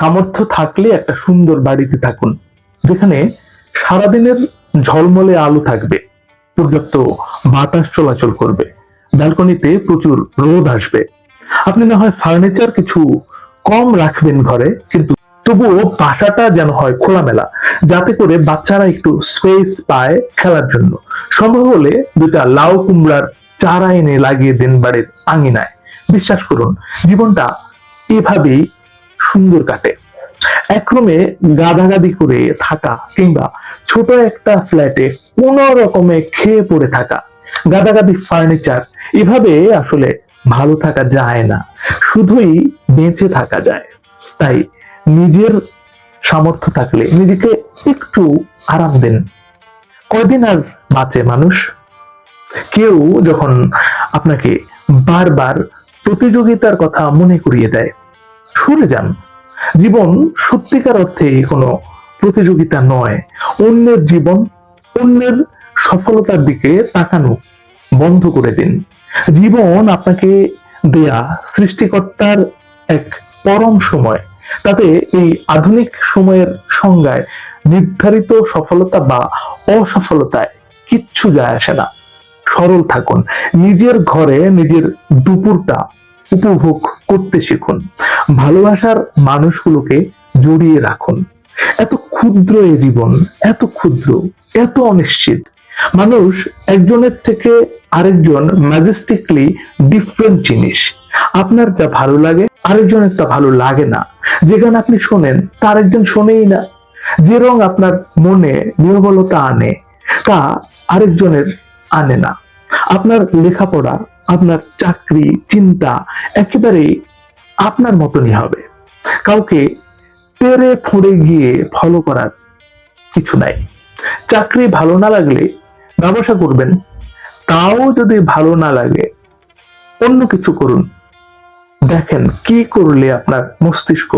সামর্থ্য থাকলে একটা সুন্দর বাড়িতে থাকুন, যেখানে সারাদিনের ঝলমলে আলো থাকবে, পর্যাপ্ত বাতাস চলাচল করবে, ব্যালকনিতে প্রচুর রোদ আসবে। আপনি না হয় ফার্নিচার কিছু কম রাখবেন ঘরে, কিন্তু তবুও বাসাটা যেন হয় খোলামেলা, যাতে করে বাচ্চারা একটু স্পেস পায় খেলার জন্য। সম্ভব হলে দুটা লাউ কুমড়ার চারা এনে লাগিয়ে দিন বাড়ির আঙিনায়। বিশ্বাস করুন, জীবনটা এভাবেই সুন্দর কাটে। এক রুমে গাদাগাদি করে থাকা কিংবা ছোট একটা ফ্ল্যাটে কোন রকমে খেয়ে পড়ে থাকা, গাদাগাদি ফার্নিচার, এভাবে আসলে ভালো থাকা যায় না। শুধুই বেঁচে থাকা যায়। তাই নিজের সামর্থ্য থাকলে নিজেকে একটু আরাম দেন। কয়দিন আর বাঁচে মানুষ? কেউ যখন আপনাকে বারবার প্রতিযোগিতার কথা মনে করিয়ে দেয় সরে যান। জীবন সত্যিকার অর্থে কোনো প্রতিযোগিতা নয়। অন্যের জীবন অন্যের সফলতার দিকে তাকানো বন্ধ করে দিন। জীবন আপনাকে দেয়া সৃষ্টিকর্তার এক পরম সময়। তাতে এই আধুনিক সময়ের সংজ্ঞায় নির্ধারিত সফলতা বা অসফলতায় কিচ্ছু যায় আসে না। সরল থাকুন। নিজের ঘরে নিজের দুপুরটা উপভোগ করতে শিখুন। ভালোবাসার মানুষগুলোকে জড়িয়ে রাখুন। এত ক্ষুদ্র এ জীবন, এত ক্ষুদ্র, এত অনিশ্চিত। মানুষ একজনের থেকে আরেকজন ম্যাজেস্টিকলি ডিফারেন্ট জিনিস। আপনার যা ভালো লাগে, আরেকজনের তা ভালো লাগে না। যে গান আপনি শোনেন তা আরেকজন শোনেই না। যে রং আপনার মনে নির্বলতা আনে, তা আরেকজনের আনে না। আপনার লেখাপড়া আপনার চাকরি, চিন্তা একেবারে আপনার মতনই হবে। কাউকে তেরে ফুঁড়ে গিয়ে ফলো করার কিছু নাই। চাকরি ভালো না লাগলে ব্যবসা করবেন, তাও যদি ভালো না লাগে, অন্য কিছু করুন। দেখেন কি করলে আপনার মস্তিষ্ক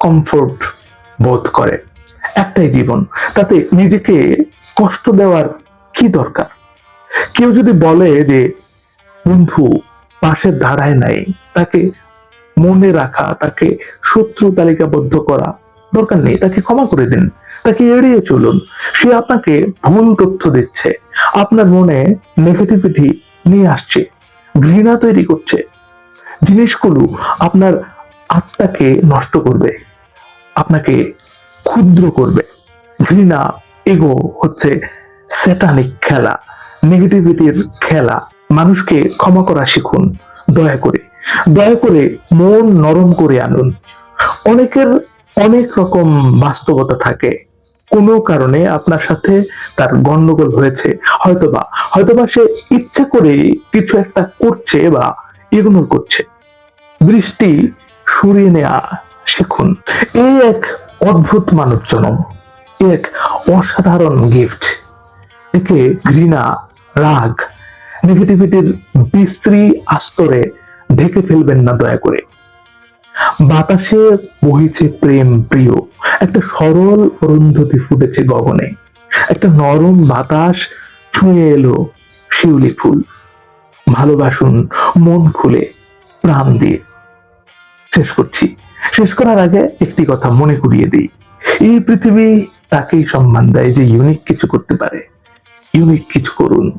কমফোর্ট বোধ করে। একটাই জীবন, তাতে নিজেকে কষ্ট দেওয়ার কি দরকার? কেউ যদি বলে যে বন্ধু পাশে দাঁড়ায় নাই। তাকে মনে রাখা, তাকে শত্রু তালিকাবদ্ধ করা দরকার নেই। তাকে ক্ষমা করে দিন। তাকে এড়িয়ে চলুন। সে আপনাকে ভুল তথ্য দিচ্ছে। আপনার মনে নেগেটিভিটি নিয়ে আসছে। ঘৃণা তৈরি করছে। জিনিসগুলো আপনার আত্মাকে নষ্ট করবে। আপনাকে ক্ষুদ্র করবে। ঘৃণা এগো হচ্ছে স্যাটানিক খেলা। নেগেটিভিটির খেলা। মানুষকে ক্ষমা করা শিখুন, দয়া করে। দয়া করে মন নরম করে আনুন। অনেকের অনেক রকম বাস্তবতা থাকে। কোনো কারণে আপনার সাথে তার গন্ডগোল হয়েছে। হয়তোবা হয়তোবা সে ইচ্ছে করে কিছু একটা করছে বা ইগনোর করছে। দৃষ্টি সরিয়ে নেওয়া শিখুন। এই এক অদ্ভুত মানব জনম এক অসাধারণ গিফট একে ঘৃণা, রাগ নেগেটিভিটির বিশ্রী আস্তরে ঢেকে ফেলবেন না দয়া করে। বাতাসে বহিছে প্রেম প্রিয়। একটা সরল অরুন্ধতি ফুটেছে গগনে। একটা নরম বাতাস ছুঁয়ে এলো শিউলি ফুল। ভালোবাসুন মন খুলে, প্রাণ দিয়ে। শেষ করছি। শেষ করার আগে একটি কথা মনে করিয়ে দিই। এই পৃথিবী তাকেই সম্মান দেয় যে ইউনিক কিছু করতে পারে। ইউনিক কিছু করুন।